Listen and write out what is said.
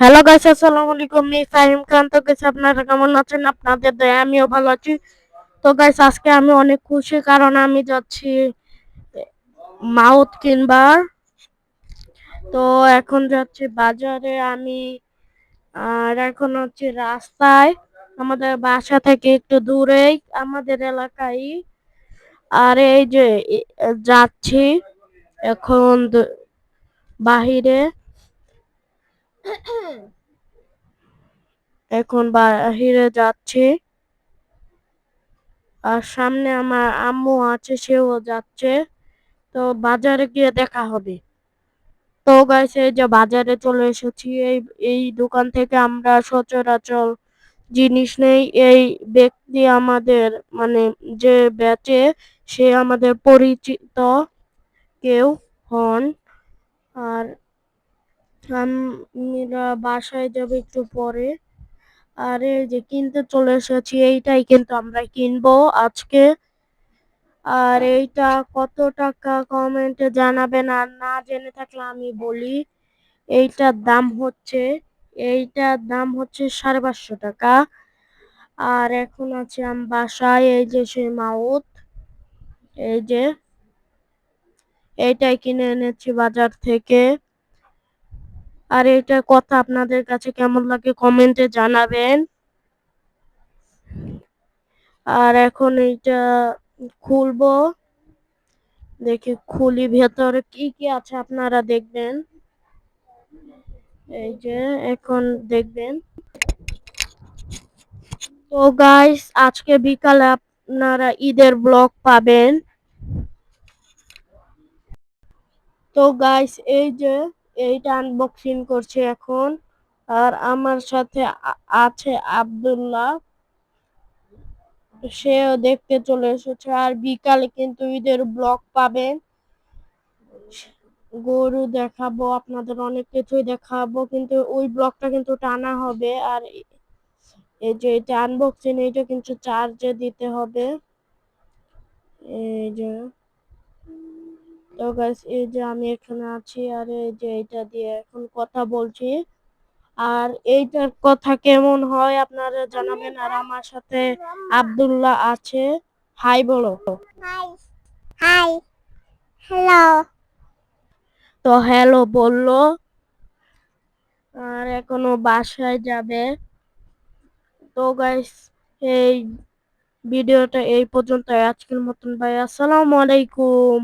Hello guys আসসালামু আলাইকুম আমি ফাহিম খান তো গাইস আপনারা কেমন আছেন? আপনাদের দয়া, আমিও ভালো আছি। তো গাইস আজকে আমি অনেক খুশি কারণ আমি যাচ্ছি মাউথ কিনবার। তো এখন যাচ্ছি বাজারে। আমি, আর এখন হচ্ছে রাস্তায়। আমাদের বাসা থেকে একটু দূরেই আমাদের এলাকায়। আর এই যে যাচ্ছি এখন বাহিরে। এখন বাহিরে যাচ্ছে। আর সামনে আমার আম্মু আছে, সেও যাচ্ছে। তো বাজারে গিয়ে দেখা হবে। তো গাইস এই যে বাজারে চলে এসেছি। এই এই দোকান থেকে আমরা সচরাচর জিনিস নেই। এই ব্যক্তি আমাদের মানে যে বেচে, সে আমাদের পরিচিত কেউ হন। আর আমরা বাসায় যাবে একটু পরে। আর এই যে কিনতে চলে এসেছি, এইটাই কিন্তু আমরা কিনবো আজকে। আর এইটা কত টাকা কমেন্টে জানাবেন, আর না জেনে থাকলে আমি বলি, এইটার দাম হচ্ছে, এইটার দাম হচ্ছে সাড়ে পাঁচশো টাকা। আর এখন আছে আমি বাসায়, এই যে সে মাউথ, এই যে, এইটাই কিনে এনেছি বাজার থেকে। আর এটা কথা আপনাদের কাছে কেমন লাগে কমেন্টে জানাবেন। আর এখন এইটা খুলবো। দেখি খুলি ভেতরে কি কি আছে আপনারা দেখবেন। এই যে এখন দেখবেন। তো গাইস আজকে বিকালে আপনারা ঈদের ব্লগ পাবেন। তো গাইস এই যে এইটা আনবক্সিং করছে এখন। আর আমার সাথে আছে আব্দুল্লাহ। সেও দেখতে চলে এসেছে। আর বিকালে কিন্তু ঈদের ব্লগ পাবেন। গরু দেখাবো, আপনাদের অনেক কিছুই দেখাবো, কিন্তু ওই ব্লগটা কিন্তু টানা হবে। আর এই যে এটা আনবক্সিং এইটা কিন্তু চার্জে দিতে হবে। এই যে তো গাইস এই যে আমি এখানে আছি আর এই যে এটা দিয়ে এখন কথা বলছি। আর এইটার কথা কেমন হয় আপনারা জানাবেন আর আমার সাথে আব্দুল্লাহ আছে। হাই বলো। হাই হ্যালো তো হ্যালো বলল আর এখনও বাসায় যাবে। তো গাইস এই ভিডিওটা এই পর্যন্ত। আজকের মতন ভাই আসসালামু আলাইকুম।